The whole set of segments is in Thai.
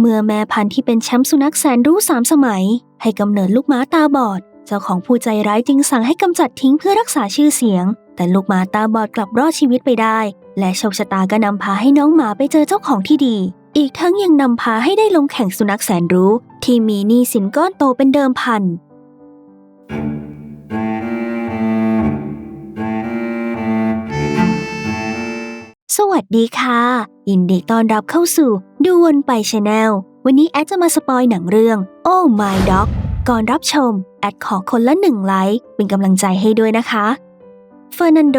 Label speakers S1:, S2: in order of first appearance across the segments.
S1: เมื่อแม่พันธุ์ที่เป็นแชมป์สุนัขแสนรู้สามสมัย ให้กำเนิดลูกหม้าตาบอด เจ้าของผู้ใจร้ายจึงสั่งให้กำจัดทิ้งเพื่อรักษาชื่อเสียง แต่ลูกหม้าตาบอดกลับรอดชีวิตไปได้ และโชคชะตาก็นำพาให้น้องหมาไปเจอเจ้าของที่ดี อีกทั้งยังนำพาให้ได้ลงแข่งสุนัขแสนรู้ ที่มีหนี้สินก้อนโตเป็นเดิมพันสวัสดีค่ะยินดีต้อนรับเข้าสู่ ดูวนไปชาแนล วันนี้แอดจะมาสปอยหนังเรื่อง Oh My Dog ก่อนรับชม แอดขอคนละหนึ่งไลค์เป็นกำลังใจให้ด้วยนะคะเฟอร์นันโด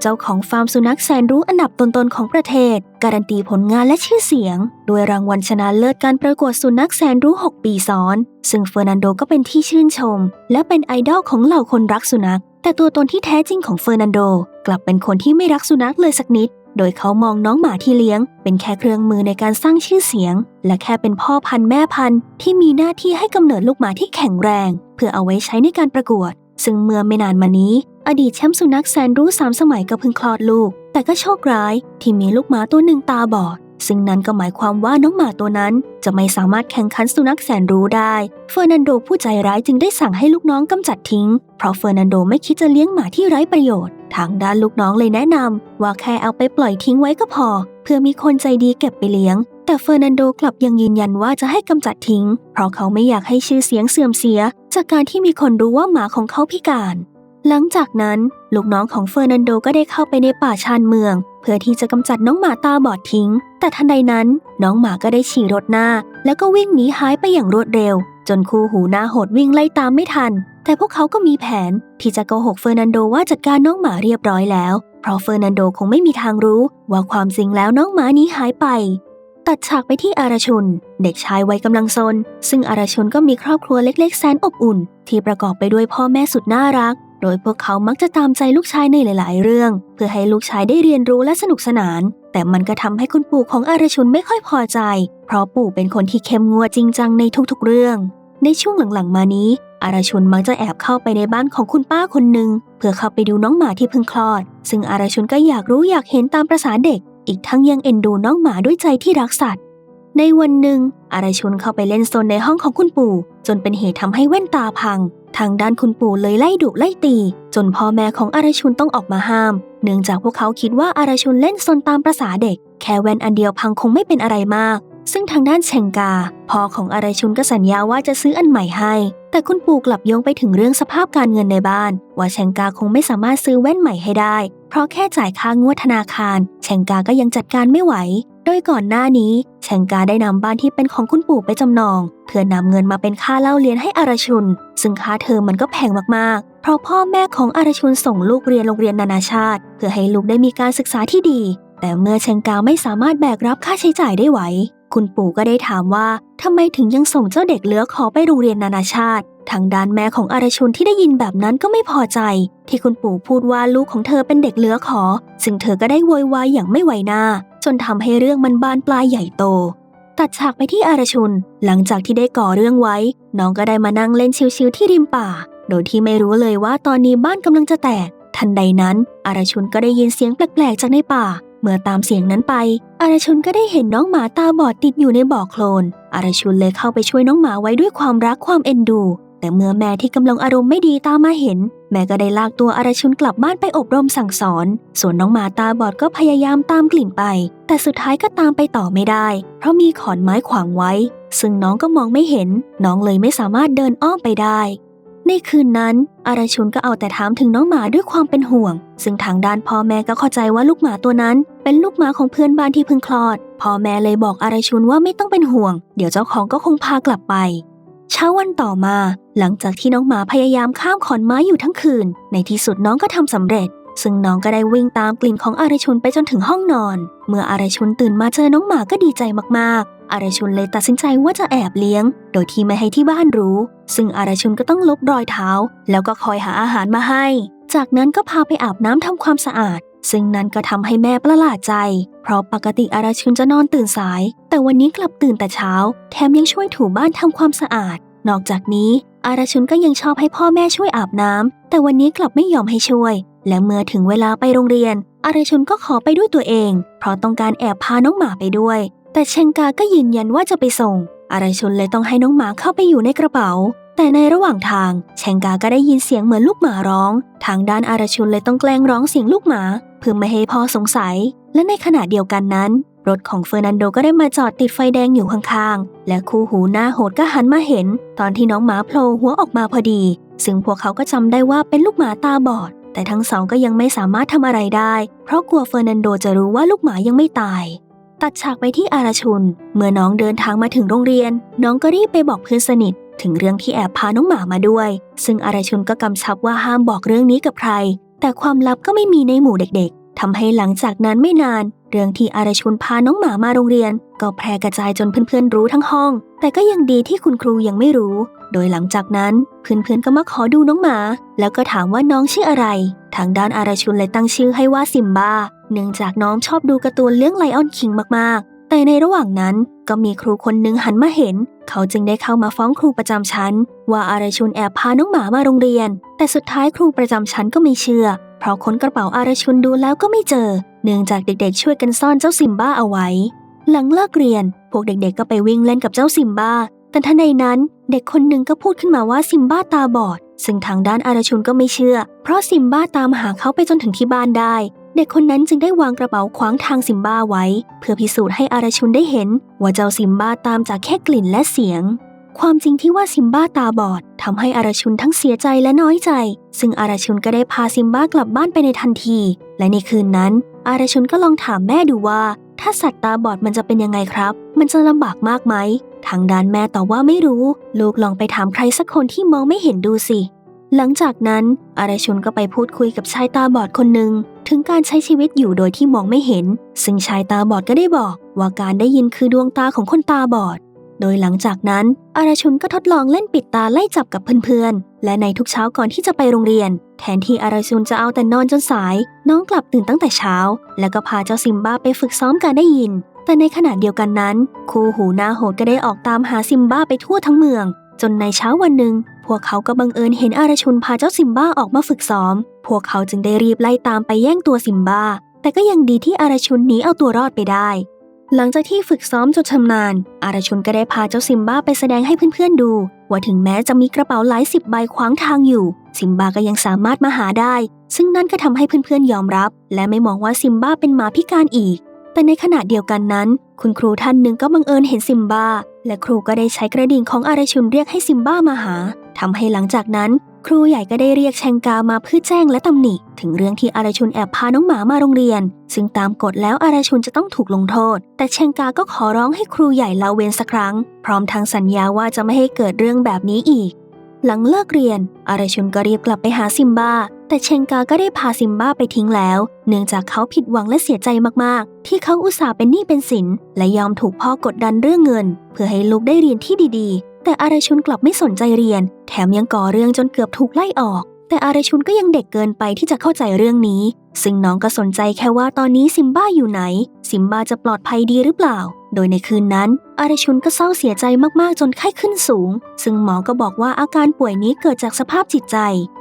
S1: เจ้าของฟาร์มสุนัขแสนรู้อันดับต้นๆของประเทศ การันตีผลงานและชื่อเสียง ด้วยรางวัลชนะเลิศการประกวดสุนัขแสนรู้ 6 ปีซ้อน ซึ่งเฟอร์นันโดก็เป็นที่ชื่นชม และเป็นไอดอลของเหล่าคนรักสุนัข แต่ตัวตนที่แท้จริงของเฟอร์นันโด กลับเป็นคนที่ไม่รักสุนัขเลยสักนิด โดยเขามองน้องหมาที่เลี้ยง เป็นแค่เครื่องมือในการสร้างชื่อเสียง และแค่เป็นพ่อพันธุ์แม่พันธุ์ที่มีหน้าที่ให้กำเนิดลูกหมาที่แข็งแรง เพื่อเอาไว้ใช้ในการประกวด ซึ่งเมื่อไม่นานมานี้ อดีตแชมป์สุนัขแสนรู้สามสมัยก็เพิ่งคลอดลูก แต่ก็โชคร้าย ที่มีลูกหมาตัวหนึ่งตาบอดซึ่งนั้นก็หมายความว่าน้องหมาตัวนั้น จะไม่สามารถแข่งขันสุนัขแสนรู้ได้ เฟอร์นันโดผู้ใจร้ายจึงได้สั่งให้ลูกน้องกำจัดทิ้ง เพราะเฟอร์นันโดไม่คิดจะเลี้ยงหมาที่ไร้ประโยชน์ ทางด้านลูกน้องเลยแนะนำว่าแค่เอาไปปล่อยทิ้งไว้ก็พอ เพื่อมีคนใจดีเก็บไปเลี้ยง แต่เฟอร์นันโดกลับยังยืนยันว่าจะให้กำจัดทิ้ง เพราะเขาไม่อยากให้ชื่อเสียงเสื่อมเสีย จากการที่มีคนรู้ว่าหมาของเขาพิการ หลังจากนั้น ลูกน้องของเฟอร์นันโดก็ได้เข้าไปในป่าชานเมือง เพื่อที่จะกำจัดน้องหมาตาบอดทิ้ง แต่ทันใดนั้น น้องหมาก็ได้ฉี่รถหน้า แล้วก็วิ่งหนีหายไปอย่างรวดเร็ว จนคู่หูหน้าโหดวิ่งไล่ตามไม่ทัน แต่พวกเขาก็มีแผนที่จะโกหกเฟอร์นันโดว่าจัดการน้องหมาเรียบร้อยแล้ว เพราะเฟอร์นันโดคงไม่มีทางรู้ว่าความจริงแล้วน้องหมานี้หายไป ตัดฉากไปที่อาราชุน เด็กชายวัยกำลังซน ซึ่งอาราชุนก็มีครอบครัวเล็กๆแสนอบอุ่น ที่ประกอบไปด้วยพ่อแม่สุดน่ารัก โดยพวกเขามักจะตามใจลูกชายในหลาย ๆ เรื่อง เพื่อให้ลูกชายได้เรียนรู้และสนุกสนาน แต่มันก็ทำให้คุณปู่ของอาราชุนไม่ค่อยพอใจ เพราะปู่เป็นคนที่เข้มงวดจริงจังในทุกๆเรื่อง ในช่วงหลังๆ มานี้ อาราชุนมักจะแอบเข้าไปในบ้านของคุณป้าคนหนึ่งเพื่อเข้าไปดูน้องหมาที่เพิ่งคลอด ซึ่งอาราชุนก็อยากรู้อยากเห็นตามประษาเด็ก อีกทั้งยังเอ็นดูน้องหมาด้วยใจที่รักสัตว์ ในวันหนึ่ง อาราชุนเข้าไปเล่นโซนในห้องของคุณปู่ จนเป็นเหตุทำให้แว่นตาพัง ทางด้านคุณปู่เลยไล่ดุไล่ตี จนพ่อแม่ของอาราชุนต้องออกมาห้าม เนื่องจากพวกเขาคิดว่าอาราชุนเล่นโซนตามประษาเด็ก แค่แว่นอันเดียวพังคงไม่เป็นอะไรมาก ซึ่งทางด้านเชงกาพ่อของอาราชุนก็สัญญาว่าจะซื้ออันใหม่ให้ แต่คุณปู่กลับโยงไปถึงเรื่องสภาพการเงินในบ้าน ว่าเชงกาคงไม่สามารถซื้อแว่นใหม่ให้ได้ เพราะแค่จ่ายค่างวดธนาคารเชงกาก็ยังจัดการไม่ไหว โดยก่อนหน้านี้เชงกาได้นำบ้านที่เป็นของคุณปู่ไปจำนอง เพื่อนำเงินมาเป็นค่าเล่าเรียนให้อาราชุน ซึ่งค่าเทอมมันก็แพงมากๆ เพราะพ่อแม่ของอาราชุนส่งลูกเรียนโรงเรียนนานาชาติ เพื่อให้ลูกได้มีการศึกษาที่ดี แต่เมื่อเชงกาไม่สามารถแบกรับค่าใช้จ่ายได้ไหว คุณปู่ก็ได้ถามว่าทำไมถึงยังส่งเจ้าเด็กเหลือขอไปโรงเรียนนานาชาติ ทางด้านแม่ของอาราชุนที่ได้ยินแบบนั้นก็ไม่พอใจ ที่คุณปู่พูดว่าลูกของเธอเป็นเด็กเหลือขอ ซึ่งเธอก็ได้โวยวายอย่างไม่ไหวหน้า จนทำให้เรื่องมันบานปลายใหญ่โต ตัดฉากไปที่อาราชุน หลังจากที่ได้ก่อเรื่องไว้ น้องก็ได้มานั่งเล่นชิวๆที่ริมป่า โดยที่ไม่รู้เลยว่าตอนนี้บ้านกำลังจะแตกทันใดนั้น อาราชุนก็ได้ยินเสียงแปลกๆจากในป่า เมื่อตามเสียงนั้นไป อารชุนก็ได้เห็นน้องหมาตาบอดติดอยู่ในบ่อโคลน อารชุนเลยเข้าไปช่วยน้องหมาไว้ด้วยความรักความเอ็นดู แต่เมื่อแม่ที่กำลังอารมณ์ไม่ดีตามมาเห็น แม่ก็ได้ลากตัวอารชุนกลับบ้านไปอบรมสั่งสอน ส่วนน้องหมาตาบอดก็พยายามตามกลิ่นไป แต่สุดท้ายก็ตามไปต่อไม่ได้ เพราะมีขอนไม้ขวางไว้ ซึ่งน้องก็มองไม่เห็น น้องเลยไม่สามารถเดินอ้อมไปได้ ในคืนนั้นอาราชุนก็เอาแต่ถามถึงน้องหมาด้วยความเป็นห่วง ซึ่งทางด้านพ่อแม่ก็เข้าใจว่าลูกหมาตัวนั้น เป็นลูกหมาของเพื่อนบ้านที่เพิ่งคลอด พ่อแม่เลยบอกอาราชุนว่าไม่ต้องเป็นห่วง เดี๋ยวเจ้าของก็คงพากลับไป เช้าวันต่อมา หลังจากที่น้องหมาพยายามข้ามขอนไม้อยู่ทั้งคืน ในที่สุดน้องก็ทำสำเร็จ ซึ่งน้องก็ได้วิ่งตามกลิ่นของอาราชุนไปจนถึงห้องนอน เมื่ออาราชุนตื่นมาเจอน้องหมาก็ดีใจมาก อาราชุนเลยตัดสินใจว่าจะแอบเลี้ยง โดยที่ไม่ให้ที่บ้านรู้ ซึ่งอาราชุนก็ต้องลบรอยเท้า แล้วก็คอยหาอาหารมาให้ จากนั้นก็พาไปอาบน้ำทำความสะอาด ซึ่งนั้นก็ทำให้แม่ประหลาดใจ เพราะปกติอาราชุนจะนอนตื่นสาย แต่วันนี้กลับตื่นแต่เช้า แถมยังช่วยถูบ้านทำความสะอาด นอกจากนี้ อาราชุนก็ยังชอบให้พ่อแม่ช่วยอาบน้ำแต่วันนี้กลับไม่ยอมให้ช่วย และเมื่อถึงเวลาไปโรงเรียนอาราชุนก็ขอไปด้วยตัวเอง เพราะต้องการแอบพาน้องหมาไปด้วย แต่เชงกาก็ยืนยันว่าจะไปส่งอาราชุนเลยต้องให้น้องหมาเข้าไปอยู่ในกระเป๋า แต่ในระหว่างทางเชงกาก็ได้ยินเสียงเหมือนลูกหมาร้อง ทางด้านอาราชุนเลยต้องแกล้งร้องเสียงลูกหมาเพื่อไม่ให้พ่อสงสัย และในขณะเดียวกันนั้น รถของเฟอร์นันโดก็ได้มาจอดติดไฟแดงอยู่ข้างๆ และคู่หูหน้าโหดก็หันมาเห็น ตอนที่น้องหมาโผล่หัวออกมาพอดี ซึ่งพวกเขาก็จำได้ว่าเป็นลูกหมาตาบอด แต่ทั้งสองก็ยังไม่สามารถทำอะไรได้ เพราะกลัวเฟอร์นันโดจะรู้ว่าลูกหมายังไม่ตาย ตัดฉากไปที่อาราชุน เมื่อน้องเดินทางมาถึงโรงเรียน น้องก็รีบไปบอกเพื่อนสนิท ถึงเรื่องที่แอบพาน้องหมามาด้วย ซึ่งอาราชุนก็กำชับว่าห้ามบอกเรื่องนี้กับใคร แต่ความลับก็ไม่มีในหมู่เด็กๆทำให้หลังจากนั้นไม่นาน เรื่องที่อาราชุนพาน้องหมามาโรงเรียน ก็แพร่กระจายจนเพื่อนๆรู้ทั้งห้อง แต่ก็ยังดีที่คุณครูยังไม่รู้ โดยหลังจากนั้นเพื่อนๆก็มาขอดูน้องหมา แล้วก็ถามว่าน้องชื่ออะไร ทางด้านอาราชุนเลยตั้งชื่อให้ว่าซิมบา เนื่องจากน้องชอบดูการ์ตูนเรื่องไลออนคิงมากๆ แต่ในระหว่างนั้นก็มีครูคนหนึ่งหันมาเห็น เขาจึงได้เข้ามาฟ้องครูประจำชั้น ว่าอาราชุนแอบพาน้องหมามาโรงเรียน แต่สุดท้ายครูประจำชั้นก็ไม่เชื่อ เพราะค้นกระเป๋าอาราชุนดูแล้วก็ไม่เจอ เนื่องจากเด็กๆ ช่วยกันซ่อนเจ้าซิมบ้าเอาไว้ หลังเลิกเรียน พวกเด็กๆ ก็ไปวิ่งเล่นกับเจ้าซิมบ้า แต่ทันใดนั้น เด็กคนหนึ่งก็พูดขึ้นมาว่าซิมบ้าตาบอด ซึ่งทางด้านอาราชุนก็ไม่เชื่อ เพราะซิมบ้าตามหาเขาไปจนถึงที่บ้านได้ เด็กคนนั้นจึงได้วางกระเป๋าขวางทางซิมบ้าไว้ เพื่อพิสูจน์ให้อาราชุนได้เห็น ว่าเจ้าซิมบ้าตามจากแค่กลิ่นและเสียง ความจริงที่ว่าซิมบ้าตาบอดทำให้อาราชุนทั้งเสียใจและน้อยใจ ซึ่งอาราชุนก็ได้พาซิมบ้ากลับบ้านไปในทันที และในคืนนั้น อาราชุนก็ลองถามแม่ดูว่า ถ้าสัตว์ตาบอดมันจะเป็นยังไงครับ มันจะลำบากมากไหมทางด้านแม่ตอบว่าไม่รู้ ลูกลองไปถามใครสักคนที่มองไม่เห็นดูสิ หลังจากนั้นอาราชุนก็ไปพูดคุยกับชายตาบอดคนหนึ่งถึงการใช้ชีวิตอยู่โดยที่มองไม่เห็น ซึ่งชายตาบอดก็ได้บอกว่าการได้ยินคือดวงตาของคนตาบอด โดยหลังจากนั้นอาราชุนก็ทดลองเล่นปิดตาไล่จับกับเพื่อนๆ และในทุกเช้าก่อนที่จะไปโรงเรียน แทนที่อาราชุนจะเอาแต่นอนจนสาย น้องกลับตื่นตั้งแต่เช้า แล้วก็พาเจ้าซิมบ้าไปฝึกซ้อมการได้ยิน แต่ในขณะเดียวกันนั้น คู่หูหน้าโหดก็ได้ออกตามหาซิมบ้าไปทั่วทั้งเมือง จนในเช้าวันหนึ่ง พวกเขาก็บังเอิญเห็นอาราชุนพาเจ้าซิมบ้าออกมาฝึกซ้อม พวกเขาจึงได้รีบไล่ตามไปแย่งตัวซิมบ้า แต่ก็ยังดีที่อาราชุนหนีเอาตัวรอดไปได้ หลังจากที่ฝึกซ้อมจนชำนาญ อาราชุนก็ได้พาเจ้าซิมบ้าไปแสดงให้เพื่อนๆดู ว่าถึงแม้จะมีกระเป๋าหลายสิบใบขวางทางอยู่ ซิมบ้าก็ยังสามารถมาหาได้ ซึ่งนั่นก็ทำให้เพื่อนๆยอมรับ และไม่มองว่าซิมบ้าเป็นหมาพิการอีก แต่ในขณะเดียวกันนั้น คุณครูท่านหนึ่งก็บังเอิญเห็นซิมบ้าและครูก็ได้ใช้กระดิ่งของอารชุนเรียกให้ซิมบ้ามาหา ทำให้หลังจากนั้น ครูใหญ่ก็ได้เรียกแชงกามาเพื่อแจ้งและตำหนิ ถึงเรื่องที่อาราชุนแอบพาน้องหมามาโรงเรียน ซึ่งตามกฎแล้วอาราชุนจะต้องถูกลงโทษ แต่แชงกาก็ขอร้องให้ครูใหญ่ละเว้นสักครั้ง พร้อมทางสัญญาว่าจะไม่ให้เกิดเรื่องแบบนี้อีก หลังเลิกเรียน อาราชุนก็รีบกลับไปหาซิมบ้าแต่เชงกาก็ได้พาซิมบ้าไปทิ้งแล้ว เนื่องจากเขาผิดหวังและเสียใจมากๆ ที่เขาอุตส่าห์เป็นหนี้เป็นสิน และยอมถูกพ่อกดดันเรื่องเงิน เพื่อให้ลูกได้เรียนที่ดี แต่อาราชุนกลับไม่สนใจเรียน แถมยังก่อเรื่องจนเกือบถูกไล่ออก แต่อาราชุนก็ยังเด็กเกินไปที่จะเข้าใจเรื่องนี้ ซึ่งน้องก็สนใจแค่ว่าตอนนี้ซิมบ้าอยู่ไหน ซิมบ้าจะปลอดภัยดีหรือเปล่า โดยในคืนนั้น อาราชุนก็เศร้าเสียใจมากๆจนไข้ขึ้นสูง ซึ่งหมอก็บอกว่าอาการป่วยนี้เกิดจากสภาพจิตใจ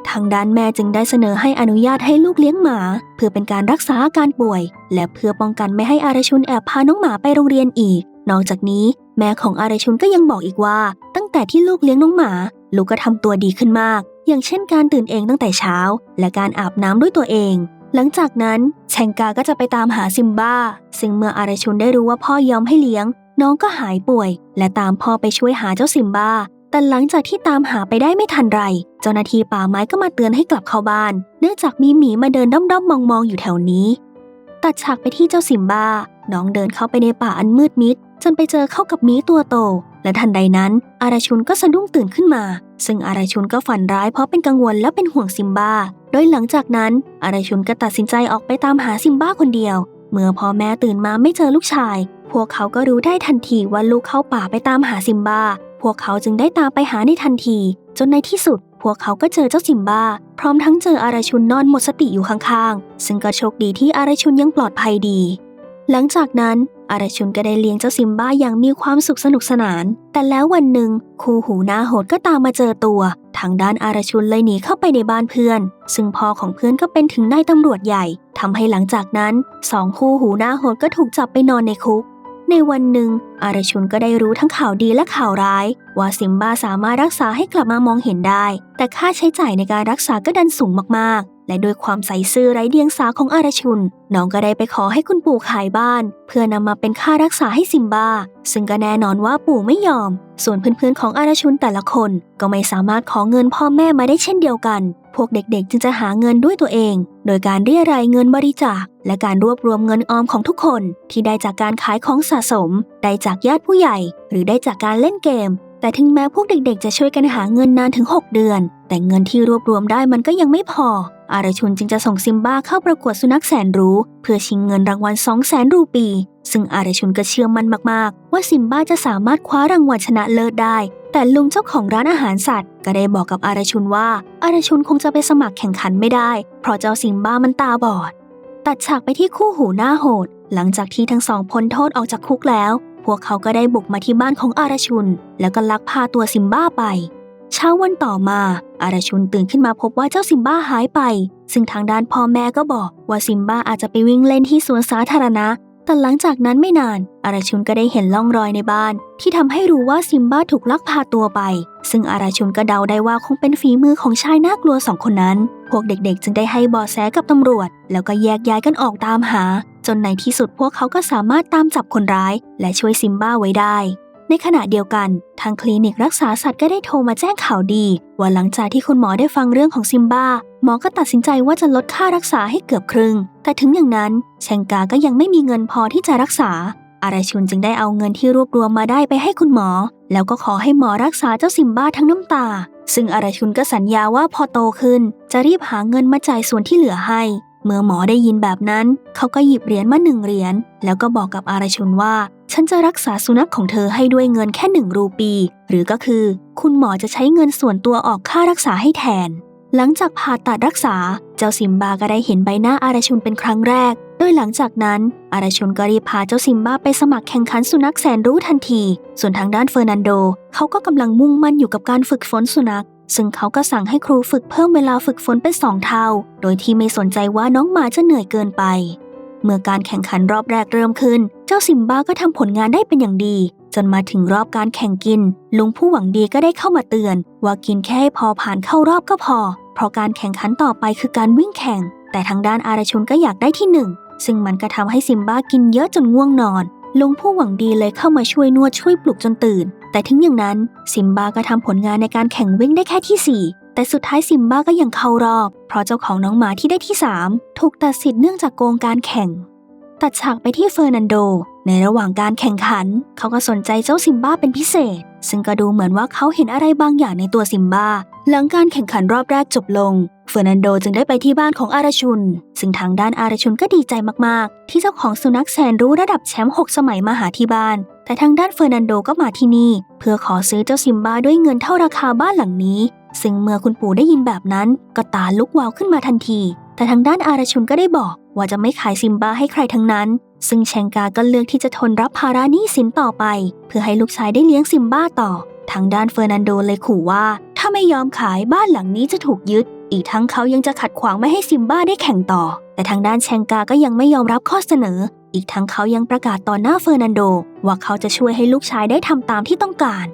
S1: ทางด้านแม่จึงได้เสนอให้อนุญาตให้ลูกเลี้ยงหมา เพื่อเป็นการรักษาอาการป่วย และเพื่อป้องกันไม่ให้อาราชุนแอบพาน้องหมาไปโรงเรียนอีกนอกจากนี้แม่ของอาราชุนก็ยังบอกอีกว่า แต่ที่ลูกเลี้ยงน้องหมา ลูกก็ทำตัวดีขึ้นมาก อย่างเช่นการตื่นเองตั้งแต่เช้า และการอาบน้ำด้วยตัวเอง หลังจากนั้นแชงกาก็จะไปตามหาซิมบ้า ซึ่งเมื่ออารชุนได้รู้ว่าพ่อยอมให้เลี้ยง น้องก็หายป่วย และตามพ่อไปช่วยหาเจ้าซิมบ้า แต่หลังจากที่ตามหาไปได้ไม่ทันไร เจ้าหน้าที่ป่าไม้ก็มาเตือนให้กลับเข้าบ้าน เนื่องจากมีหมีมาเดินด้อมๆมองๆอยู่แถวนี้ ตัดฉากไปที่เจ้าซิมบ้า น้องเดินเข้าไปในป่าอันมืดมิดจนไปเจอเข้ากับหมีตัวโต และทันใดนั้น อาราชุนก็สะดุ้งตื่นขึ้นมา ซึ่งอาราชุนก็ฝันร้ายเพราะเป็นกังวลและเป็นห่วงซิมบ้า โดยหลังจากนั้น อาราชุนก็ตัดสินใจออกไปตามหาซิมบ้าคนเดียว เมื่อพ่อแม่ตื่นมาไม่เจอลูกชาย พวกเขาก็รู้ได้ทันทีว่าลูกเข้าป่าไปตามหาซิมบ้า พวกเขาจึงได้ตามไปหาในทันที จนในที่สุด พวกเขาก็เจอเจ้าซิมบ้า พร้อมทั้งเจออาราชุนนอนหมดสติอยู่ข้างๆ ซึ่งก็โชคดีที่อาราชุนยังปลอดภัยดี หลังจากนั้น อาราชุนก็ได้เลี้ยงเจ้าซิมบ้าอย่างมีความสุขสนุกสนาน แต่แล้ววันหนึ่งคู่หูหน้าโหดก็ตามมาเจอตัว ทางด้านอาราชุนเลยหนีเข้าไปในบ้านเพื่อน ซึ่งพ่อของเพื่อนก็เป็นถึงนายตำรวจใหญ่ทำให้หลังจากนั้นสองคู่หูหน้าโหดก็ถูกจับไปนอนในคุก ในวันหนึ่ง อารชุนก็ได้รู้ทั้งข่าวดีและข่าวร้าย ว่าซิมบ้าสามารถรักษาให้กลับมามองเห็นได้ แต่ค่าใช้จ่ายในการรักษาก็ดันสูงมากๆ และด้วยความใส่ซื่อไร้เดียงสาของอารชุน น้องก็ได้ไปขอให้คุณปู่ขายบ้าน เพื่อนำมาเป็นค่ารักษาให้ซิมบ้า ซึ่งก็แน่นอนว่าปู่ไม่ยอม ส่วนเพื่อนๆของอารชุนแต่ละคน ก็ไม่สามารถขอเงินพ่อแม่มาได้เช่นเดียวกัน พวกเด็กๆจึงจะหาเงินด้วยตัวเอง โดยการเรียรายเงินบริจาค และการรวบรวมเงินออมของทุกคน ที่ได้จากการขายของสะสม ได้จากญาติผู้ใหญ่ หรือได้จากการเล่นเกม แต่ถึงแม้พวกเด็กๆ จะช่วยกันหาเงินนานถึง 6 เดือน แต่เงินที่รวบรวมได้มันก็ยังไม่พอ อารชุนจึงจะส่งซิมบ้าเข้าประกวดสุนัขแสนรู้ เพื่อชิงเงินรางวัล 2 0 0แสนรูปี ซึ่งอารชุนก็เชื่อมั่นมากๆ ว่าซิมบ้าจะสามารถคว้ารางวัลชนะเลิศได้ แต่ลุงเจ้าของร้านอาหารสัตว์ ก็ได้บอกกับอารชุนว่า อารชุนคงจะไปสมัครแข่งขันไม่ได้ เพราะเจ้าซิมบ้ามันตาบอด ตัดฉากไปที่คู่หูหน้าโหด หลังจากที่ทั้งสองพ้นโทษออกจากคุกแล้ว พวกเขาก็ได้บุกมาที่บ้านของอารชุน แล้วก็ลักพาตัวซิมบ้าไป เช้าวันต่อมา อารชุนตื่นขึ้นมาพบว่าเจ้าซิมบ้าหายไป ซึ่งทางด้านพ่อแม่ก็บอกว่าซิมบ้าอาจจะไปวิ่งเล่นที่สวนสาธารณะ แต่หลังจากนั้นไม่นานอาราชุนก็ได้เห็นล่องรอยในบ้าน ที่ทำให้รู้ว่าซิมบ้าถูกลักพาตัวไป ซึ่งอาราชุนก็เดาได้ว่าคงเป็นฝีมือของชายน่ากลัวสองคนนั้น พวกเด็กๆ จึงได้ให้เบาะแสกับตำรวจ แล้วก็แยกย้ายกันออกตามหา จนในที่สุดพวกเขาก็สามารถตามจับคนร้าย และช่วยซิมบ้าไว้ได้ ในขณะเดียวกัน ทางคลินิกรักษาสัตว์ก็ได้โทรมาแจ้งข่าวดีว่าหลังจากที่คุณหมอได้ฟังเรื่องของซิมบ้าหมอก็ตัดสินใจว่าจะลดค่ารักษาให้เกือบครึ่ง แต่ถึงอย่างนั้นแชงกาก็ยังไม่มีเงินพอที่จะรักษา อาราชุนจึงได้เอาเงินที่รวบรวมมาได้ไปให้คุณหมอ แล้วก็ขอให้หมอรักษาเจ้าซิมบ้าทั้งน้ำตา ซึ่งอาราชุนก็สัญญาว่าพอโตขึ้น จะรีบหาเงินมาจ่ายส่วนที่เหลือให้ เมื่อหมอได้ยินแบบนั้น เขาก็หยิบเหรียญมาหนึ่งเหรียญแล้วก็บอกกับอาราชุนว่า ฉันจะรักษาสุนัขของเธอให้ด้วยเงินแค่หนึ่งรูปี หรือก็คือ คุณหมอจะใช้เงินส่วนตัวออกค่ารักษาให้แทน หลังจากผ่าตัดรักษา เจ้าซิมบาก็ได้เห็นใบหน้าอาราชุนเป็นครั้งแรก โดยหลังจากนั้น อาราชุนก็รีบพาเจ้าซิมบาไปสมัครแข่งขันสุนัขแสนรู้ทันที ส่วนทางด้านเฟอร์นันโด เขาก็กำลังมุ่งมั่นอยู่กับการฝึกฝนสุนัข ซึ่งเขาก็สั่งให้ครูฝึกเพิ่มเวลาฝึกฝนเป็นสองเท่า โดยที่ไม่สนใจว่าน้องหมาจะเหนื่อยเกินไป เมื่อการแข่งขันรอบแรกเริ่มขึ้น เจ้าซิมบ้าก็ทำผลงานได้เป็นอย่างดี จนมาถึงรอบการแข่งกิน ลุงผู้หวังดีก็ได้เข้ามาเตือน ว่ากินแค่ให้พอผ่านเข้ารอบก็พอ เพราะการแข่งขันต่อไปคือการวิ่งแข่ง แต่ทางด้านอาราชุนก็อยากได้ที่หนึ่งซึ่งมันก็ทำให้ซิมบ้ากินเยอะจนง่วงนอนลุงผู้หวังดีเลยเข้ามาช่วยนวดช่วยปลุกจนตื่น แต่ถึงอย่างนั้นซิมบ้าก็ทำผลงานในการแข่งวิ่งได้แค่ที่ 4 แต่สุดท้ายซิมบ้าก็ยังเข้ารอบ เพราะเจ้าของน้องหมาที่ได้ที่ 3 ถูกตัดสิทธิ์เนื่องจากโกงการแข่ง ตัดฉากไปที่เฟอร์นันโด ในระหว่างการแข่งขัน เขาก็สนใจเจ้าซิมบ้าเป็นพิเศษ ซึ่งก็ดูเหมือนว่าเขาเห็นอะไรบางอย่างในตัวซิมบ้า หลังการแข่งขันรอบแรกจบลง เฟอร์นันโดจึงได้ไปที่บ้านของอาราชุน ซึ่งทางด้านอาราชุนก็ดีใจมากๆ ที่เจ้าของสุนัขแสนรู้ระดับแชมป์6สมัยมาหาที่บ้าน แต่ทางด้านเฟอร์นันโดก็มาที่นี่ เพื่อขอซื้อเจ้าซิมบ้าด้วยเงินเท่าราคาบ้านหลังนี้ ซึ่งเมื่อคุณปู่ได้ยินแบบนั้น ก็ตาลุกวาวขึ้นมาทันที แต่ทางด้านอาราชุนก็ได้บอกว่าจะไม่ขายซิมบ้าให้ใครทั้งนั้น ซึ่งแชงกาก็เลือกที่จะทนรับภาระหนี้สินต่อไป เพื่อให้ลูกชายได้เลี้ยงซิมบ้าต่อ ทางด้านเฟอร์นันโดเลยขู่ว่า ถ้าไม่ยอมขายบ้านหลังนี้จะถูกยึด อีกทั้งเขายังจะขัดขวางไม่ให้ซิมบ้าได้แข่งต่อ แต่ทางด้านแชงกาก็ยังไม่ยอมรับข้อเสนอ อีกทั้งเขายังประกาศต่อหน้าเฟอร์นันโด ว่าเขาจะช่วยให้ลูกชายได้ทำตามที่ต้องการ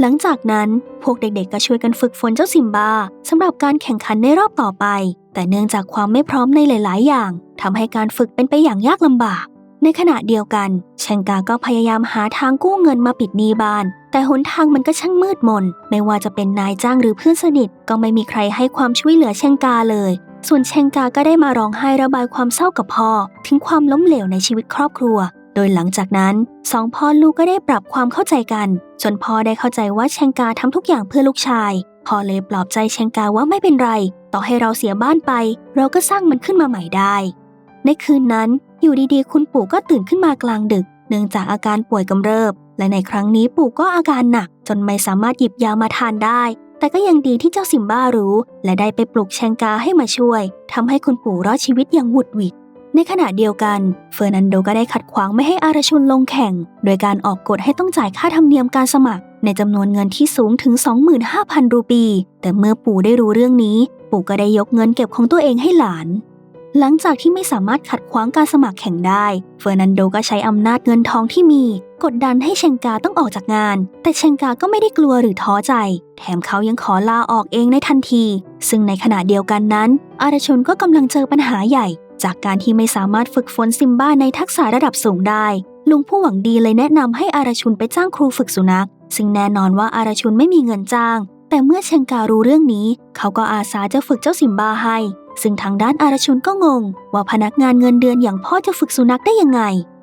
S1: หลังจากนั้นพวกเด็กๆก็ช่วยกันฝึกฝนเจ้าซิมบ้าสำหรับการแข่งขันในรอบต่อไป แต่เนื่องจากความไม่พร้อมในหลาย ๆ อย่างทำให้การฝึกเป็นไปอย่างยากลำบาก ในขณะเดียวกันแชงกาก็พยายามหาทางกู้เงินมาปิดหนี้บ้าน แต่หนทางมันก็ช่างมืดมน ไม่ว่าจะเป็นนายจ้างหรือเพื่อนสนิท ก็ไม่มีใครให้ความช่วยเหลือแชงกาเลย ส่วนแชงกาก็ได้มาร้องไห้ระบายความเศร้ากับพ่อถึงความล้มเหลวในชีวิตครอบครัว โดยหลังจากนั้นสองพ่อลูกก็ได้ปรับความเข้าใจกัน จนพ่อได้เข้าใจว่าแชงกาทำทุกอย่างเพื่อลูกชายพ่อเลยปลอบใจแชงกาว่าไม่เป็นไร ต่อให้เราเสียบ้านไป เราก็สร้างมันขึ้นมาใหม่ได้ ในคืนนั้น อยู่ดีๆ คุณปู่ก็ตื่นขึ้นมากลางดึก เนื่องจากอาการป่วยกำเริบ และในครั้งนี้ปู่ก็อาการหนัก จนไม่สามารถหยิบยามาทานได้ แต่ก็ยังดีที่เจ้าซิมบ้ารู้ และได้ไปปลุกแชงกาให้มาช่วยทำให้คุณปู่รอดชีวิตอย่างหวุดหวิด ในขณะเดียวกัน เฟอร์นันโดก็ได้ขัดขวางไม่ให้อารชุนลงแข่ง โดยการออกกฎให้ต้องจ่ายค่าธรรมเนียมการสมัคร ในจำนวนเงินที่สูงถึง 25,000 รูปี แต่เมื่อปู่ได้รู้เรื่องนี้ ปู่ก็ได้ยกเงินเก็บของตัวเองให้หลาน หลังจากที่ไม่สามารถขัดขวางการสมัครแข่งได้ เฟอร์นันโดก็ใช้อำนาจเงินทองที่มี กดดันให้เชงกาต้องออกจากงาน แต่เชงกาก็ไม่ได้กลัวหรือท้อใจ แถมเขายังขอลาออกเองในทันที ซึ่งในขณะเดียวกันนั้น อารชุนก็กำลังเจอปัญหาใหญ่ จากการที่ไม่สามารถฝึกฝนซิมบ้าในทักษะระดับสูงได้ ลุงผู้หวังดีเลยแนะนำให้อารชุนไปจ้างครูฝึกสุนัข ซึ่งแน่นอนว่าอารชุนไม่มีเงินจ้าง แต่เมื่อเชงการู้เรื่องนี้ เขาก็อาสาจะฝึกเจ้าซิมบาให้ ซึ่งทางด้านอารชุนก็งง ว่าพนักงานเงินเดือนอย่างพ่อจะฝึกสุนัขได้ยังไง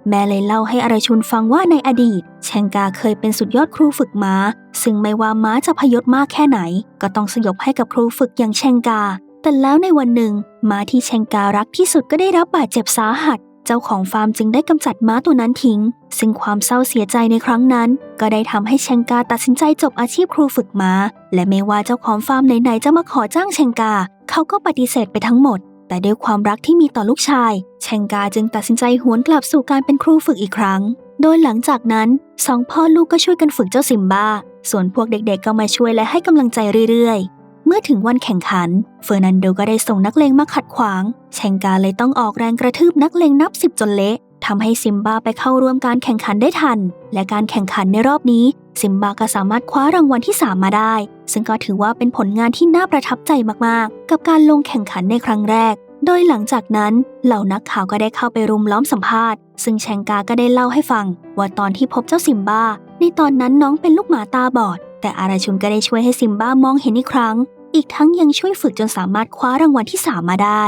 S1: แม่เลยเล่าให้อารชุนฟังว่าในอดีต เชงกาเคยเป็นสุดยอดครูฝึกม้า ซึ่งไม่ว่าม้าจะพยศมากแค่ไหน ก็ต้องสยบให้กับครูฝึกอย่างเชงกา แต่แล้วในวันหนึ่งม้าที่เชงการักที่สุดก็ได้รับบาดเจ็บสาหัส เจ้าของฟาร์มจึงได้กำจัดม้าตัวนั้นทิ้ง ซึ่งความเศร้าเสียใจในครั้งนั้น ก็ได้ทำให้เชงกาตัดสินใจจบอาชีพครูฝึกม้า และไม่ว่าเจ้าของฟาร์มไหนๆจะมาขอจ้างเชงกา เขาก็ปฏิเสธไปทั้งหมด แต่ด้วยความรักที่มีต่อลูกชาย เชงกาจึงตัดสินใจหวนกลับสู่การเป็นครูฝึกอีกครั้ง โดยหลังจากนั้นสองพ่อลูกก็ช่วยกันฝึกเจ้าซิมบ้า ส่วนพวกเด็กๆก็มาช่วยและให้กำลังใจเรื่อยๆ เมื่อถึงวันแข่งขัน เฟอร์นันโดก็ได้ส่งนักเลงมาขัดขวางเชงกาเลยต้องออกแรงกระทืบนักเลงนับสิบจนเละทำให้ซิมบ้าไปเข้าร่วมการแข่งขันได้ทัน และการแข่งขันในรอบนี้ ซิมบ้าก็สามารถคว้ารางวัลที่ 3 มาได้ ซึ่งก็ถือว่าเป็นผลงานที่น่าประทับใจมากๆ กับการลงแข่งขันในครั้งแรก โดยหลังจากนั้น เหล่านักข่าวก็ได้เข้าไปรุมล้อมสัมภาษณ์ ซึ่งแชงกาก็ได้เล่าให้ฟัง ว่าตอนที่พบเจ้าซิมบ้า ในตอนนั้นน้องเป็นลูกหมาตาบอด แต่อาราชุนก็ได้ช่วยให้ซิมบ้ามองเห็นอีกครั้ง อีกทั้งยังช่วยฝึกจนสามารถคว้ารางวัลที่3มาได้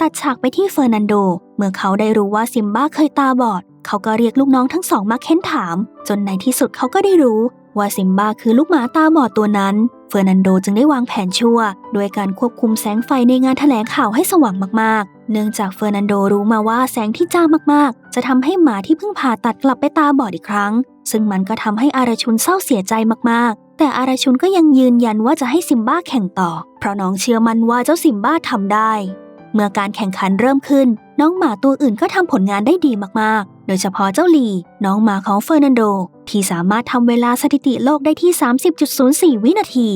S1: ตัดฉากไปที่เฟอร์นันโด เมื่อเขาได้รู้ว่าซิมบ้าเคยตาบอด เขาก็เรียกลูกน้องทั้งสองมาเค้นถาม จนในที่สุดเขาก็ได้รู้ว่าซิมบ้าคือลูกหมาตาบอดตัวนั้น เฟอร์นันโดจึงได้วางแผนชั่ว โดยการควบคุมแสงไฟในงานแถลงข่าวให้สว่างมากๆ เนื่องจากเฟอร์นันโดรู้มาว่าแสงที่จ้ามากๆ จะทำให้หมาที่เพิ่งผ่าตัดกลับไปตาบอดอีกครั้ง ซึ่งมันก็ทำให้อาราชุนเศร้าเสียใจมากๆ แต่อาราชุนก็ยังยืนยันว่าจะให้ซิมบ้าแข่งต่อ เพราะน้องเชื่อมั่นว่าเจ้าซิมบ้าทำได้ เมื่อการแข่งขันเริ่มขึ้น น้องหมาตัวอื่นก็ทำผลงานได้ดีมากๆ โดยเฉพาะเจ้าลี น้องหมาของเฟอร์นันโด ที่สามารถทำเวลาสถิติโลกได้ที่ 30.04 วินาที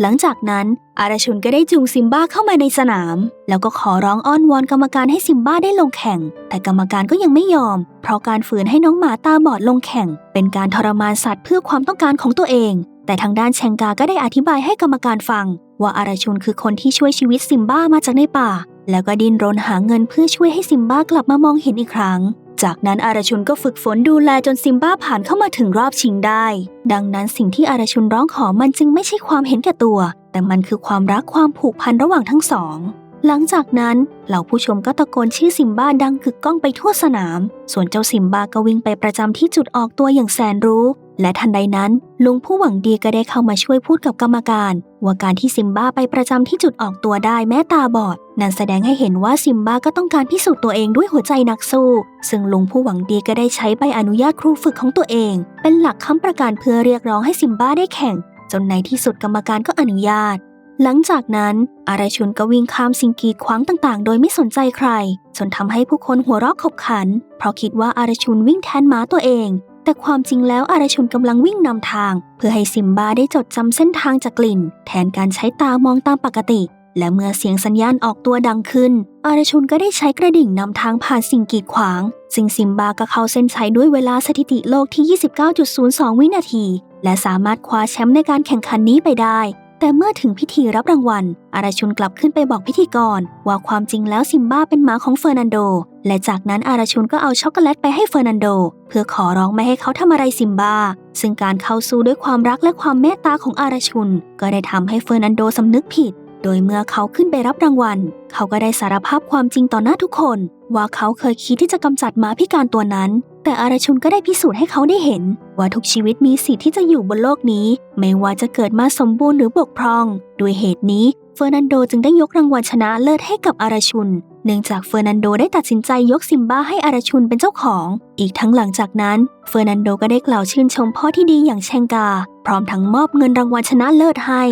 S1: หลังจากนั้น อาราชุนก็ได้จูงซิมบ้าเข้ามาในสนาม แล้วก็ขอร้องอ้อนวอนกรรมการให้ซิมบ้าได้ลงแข่ง แต่กรรมการก็ยังไม่ยอม เพราะการฝืนให้น้องหมาตาบอดลงแข่ง เป็นการทรมานสัตว์เพื่อความต้องการของตัวเอง แต่ทางด้านแชงกาก็ได้อธิบายให้กรรมการฟัง ว่าอาราชุนคือคนที่ช่วยชีวิตซิมบ้ามาจากในป่า แล้วก็ดิ้นรนหาเงินเพื่อช่วยให้ซิมบ้ากลับมามองเห็นอีกครั้ง จากนั้นอาราชุนก็ฝึกฝนดูแลจนซิมบ้าผ่านเข้ามาถึงรอบชิงได้ ดังนั้นสิ่งที่อาราชุนร้องขอมันจึงไม่ใช่ความเห็นแก่ตัว แต่มันคือความรักความผูกพันระหว่างทั้งสอง หลังจากนั้นเหล่าผู้ชมก็ตะโกนชื่อซิมบ้าดังกึกก้องไปทั่วสนาม ส่วนเจ้าซิมบ้าก็วิ่งไปประจำที่จุดออกตัวอย่างแสนรู้ และทันใดนั้นลุงผู้หวังดีก็ได้เข้ามาช่วยพูดกับกรรมการ ว่าการที่ซิมบ้าไปประจำที่จุดออกตัวได้แม้ตาบอด นั่นแสดงให้เห็นว่าซิมบ้าก็ต้องการพิสูจน์ตัวเองด้วยหัวใจนักสู้ ซึ่งลุงผู้หวังดีก็ได้ใช้ใบอนุญาตครูฝึกของตัวเอง เป็นหลักค้ำประกันเพื่อเรียกร้องให้ซิมบ้าได้แข่ง จนในที่สุดกรรมการก็อนุญาต หลังจากนั้น อาราชุนก็วิ่งข้ามสิ่งกีดขวางต่างๆ โดยไม่สนใจใครจนทำให้ผู้คนหัวเราะขบขัน เพราะคิดว่าอาราชุนวิ่งแทนม้าตัวเอง แต่ความจริงแล้วอาราชุนกำลังวิ่งนำทาง เพื่อให้ซิมบ้าได้จดจำเส้นทางจากกลิ่น แทนการใช้ตามองตามปกติ และเมื่อเสียงสัญญาณออกตัวดังขึ้น อาราชุนก็ได้ใช้กระดิ่งนำทางผ่านสิ่งกีดขวาง ซึ่งซิมบ้าก็เข้าเส้นชัยด้วยเวลาสถิติโลกที่ 29.02 วินาที และสามารถคว้าแชมป์ในการแข่งขันนี้ไปได้ แต่เมื่อถึงพิธีรับรางวัล อาราชุนกลับขึ้นไปบอกพิธีกร ว่าความจริงแล้วซิมบ้าเป็นหมาของเฟอร์นันโด และจากนั้นอาราชุนก็เอาช็อกโกแลตไปให้เฟอร์นันโด เพื่อขอร้องไม่ให้เขาทำอะไรซิมบ้า ซึ่งการเข้าสู้ด้วยความรักและความเมตตาของอาราชุน ก็ได้ทำให้เฟอร์นันโดสำนึกผิด โดยเมื่อเขาขึ้นไปรับรางวัล เขาก็ได้สารภาพความจริงต่อหน้าทุกคน ว่าเขาเคยคิดที่จะกำจัดหมาพิการตัวนั้นแต่อาราชุนก็ได้พิสูจน์ให้เขาได้เห็น ว่าทุกชีวิตมีสิทธิ์ที่จะอยู่บนโลกนี้ ไม่ว่าจะเกิดมาสมบูรณ์หรือบกพร่อง ด้วยเหตุนี้เฟอร์นันโดจึงได้ยกรางวัลชนะเลิศให้กับอาราชุน เนื่องจากเฟอร์นันโดได้ตัดสินใจยกซิมบ้าให้อาราชุนเป็นเจ้าของ อีกทั้งหลังจากนั้น เฟอร์นันโดก็ได้กล่าวชื่นชมพ่อที่ดีอย่างแชงกา พร้อมทั้งมอบเงินรางวัลชนะเลิศให้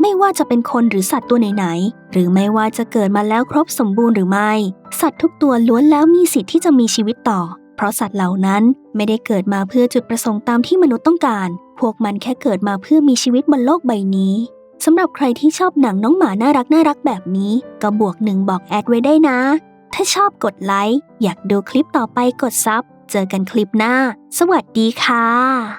S1: ไม่ว่าจะเป็นคนหรือสัตว์ตัวไหนๆ หรือไม่ว่าจะเกิดมาแล้วครบสมบูรณ์หรือไม่ สัตว์ทุกตัวล้วนแล้วมีสิทธิ์ที่จะมีชีวิตต่อ เพราะสัตว์เหล่านั้นไม่ได้เกิดมาเพื่อจุดประสงค์ตามที่มนุษย์ต้องการ พวกมันแค่เกิดมาเพื่อมีชีวิตบนโลกใบนี้สำหรับใครที่ชอบหนังน้องหมาน่ารักน่ารักแบบนี้ ก็บวกหนึ่งบอกแอดไว้ได้นะ ถ้าชอบกดไลค์ อยากดูคลิปต่อไปกดซับ เจอกันคลิปหน้า สวัสดีค่ะ